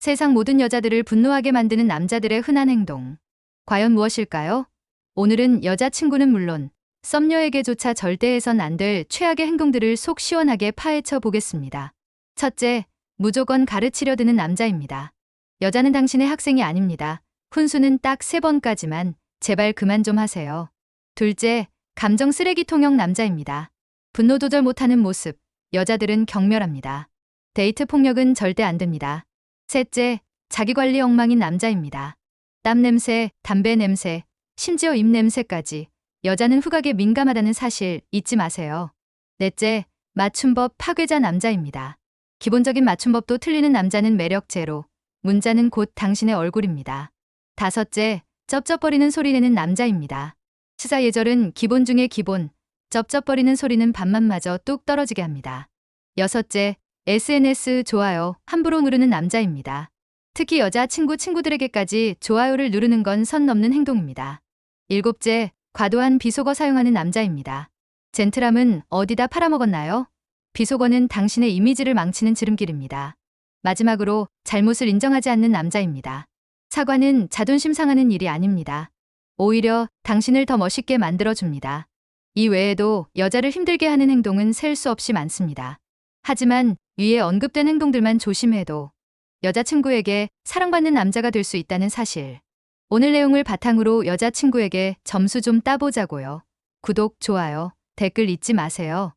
세상 모든 여자들을 분노하게 만드는 남자들의 흔한 행동. 과연 무엇일까요? 오늘은 여자친구는 물론 썸녀에게조차 절대 해선 안 될 최악의 행동들을 속 시원하게 파헤쳐 보겠습니다. 첫째, 무조건 가르치려 드는 남자입니다. 여자는 당신의 학생이 아닙니다. 훈수는 딱 세 번까지만 제발 그만 좀 하세요. 둘째, 감정 쓰레기통형 남자입니다. 분노 조절 못하는 모습, 여자들은 경멸합니다. 데이트 폭력은 절대 안 됩니다. 셋째, 자기관리 엉망인 남자입니다. 땀 냄새, 담배 냄새, 심지어 입 냄새까지 여자는 후각에 민감하다는 사실 잊지 마세요. 넷째, 맞춤법 파괴자 남자입니다. 기본적인 맞춤법도 틀리는 남자는 매력 제로, 문자는 곧 당신의 얼굴입니다. 다섯째, 쩝쩝거리는 소리 내는 남자입니다. 치사 예절은 기본 중의 기본, 쩝쩝거리는 소리는 반만마저 뚝 떨어지게 합니다. 여섯째, SNS 좋아요 함부로 누르는 남자입니다. 특히 여자 친구 친구들에게까지 좋아요를 누르는 건 선 넘는 행동입니다. 일곱째, 과도한 비속어 사용하는 남자입니다. 젠틀함은 어디다 팔아먹었나요? 비속어는 당신의 이미지를 망치는 지름길입니다. 마지막으로 잘못을 인정하지 않는 남자입니다. 사과는 자존심 상하는 일이 아닙니다. 오히려 당신을 더 멋있게 만들어줍니다. 이 외에도 여자를 힘들게 하는 행동은 셀 수 없이 많습니다. 하지만 위에 언급된 행동들만 조심해도 여자친구에게 사랑받는 남자가 될 수 있다는 사실. 오늘 내용을 바탕으로 여자친구에게 점수 좀 따보자고요. 구독, 좋아요, 댓글 잊지 마세요.